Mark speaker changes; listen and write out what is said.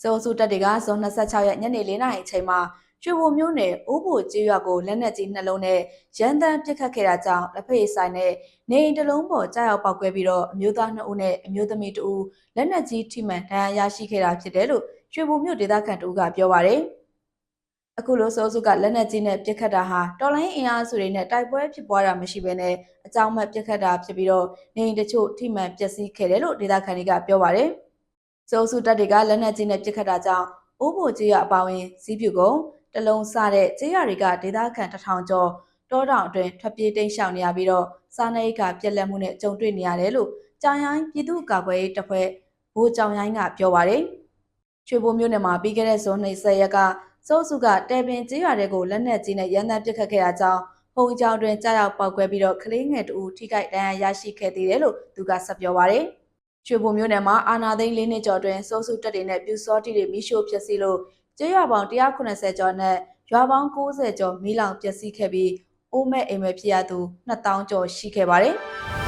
Speaker 1: စေအုပ်စုတပ်တွေကဇွန်26ရက်ညနေ4နာရီအချိန်မှာရွှေဘိုမြို့နယ်အိုးဘိုကျေးရွာကိုလက်နက်ကြီးနှလုံးနဲ့ရန်တမ်းပစ်ခတ်ခဲ့တာကြောင့်လက်ဖက်ရည်ဆိုင်နဲ့နေအိမ်တစ်လုံးပေါ်ကြားရောက်ပောက်ကွဲပြီးတော့အမျိုးသား2ဦးနဲ့အမျိုးသမီး2ဦးလက်နက်ကြီးထိမှန်ဒဏ်ရာရရှိခဲ့တာဖြစ်တယ်လို့ရွှေဘိုမြို့ဒေသခံတို့ကပြောပါရယ်အခုလိုစောစုကလက်နက်ကြီးနဲ့ပြစ်ခတ်တာဟာတော်လိုင်းအင်အားစုတွေနဲ့တိုက်ပွဲဖြစ်ပွားတာမရှိဘဲနဲ့အကြောင်းမဲ့ပြစ်ခတ်တာဖြစ်ပြီးတော့နေအိမ်တချို့ထိမှန်ပျက်စီးခဲ့တယ်လို့ဒေသခံတွေကပြောပါရယ် စောစုတပ်တွေကလက်နက်ကြီးနဲ့ပြစ်ခတ်တာကြောင့်အိုးဘိုကြီးရအပါဝင်စီးပြူကုန်းတလုံးစတဲ့ကျေးရွာတွေကဒေသခံတထောင်ကျော်တောတောင်အတွင်းထွက်ပြေးတိမ်းရှောင်နေရပြီးတော့စားနပ်ရိက္ခာပြက်လက်မှုနဲ့ကြုံတွေ့နေရတယ်လို့ကြောင်ရိုင်းပြည်သူ့ကာကွယ်ရေးတပ်ဖွဲ့ဘိုးကြောင်ရိုင်းကပြောပါရယ်ရွှေဘိုမြို့နယ်မှာပြီးခဲ့တဲ့ဇွန်20ရက်ကစိုးစုကတဲပင်ကျေးရွာတွေကိုလက်နက်ကြီးနဲ့ရန်တမ်းပစ်ခတ်ခဲ့တာကြောင့်ဟုံကြောင်တွင်ကြားရောက်ပောက်ကွဲပြီးတော့ကလေးငယ်တူထိခိုက်ဒဏ်ရာရရှိခဲ့သေးတယ်လို့သူကဆက်ပြောပါရယ် ရွှေဘိုမြို့နယ်မှာအာနာသိန်း၄နှစ်ကျော်တွင်စိုးစုတက်တွေနဲ့ပြူစောတိတွေမိရှို့ဖျက်ဆီးလို့ကျေးရွာပေါင်း190ကျော်နဲ့ရွာပေါင်း90ကျော်မိလောင်ပျက်စီးခဲ့ပြီးအိုးမဲ့အိမ်မဲ့ဖြစ်ရသူ2000ကျော်ရှိခဲ့ပါတယ်။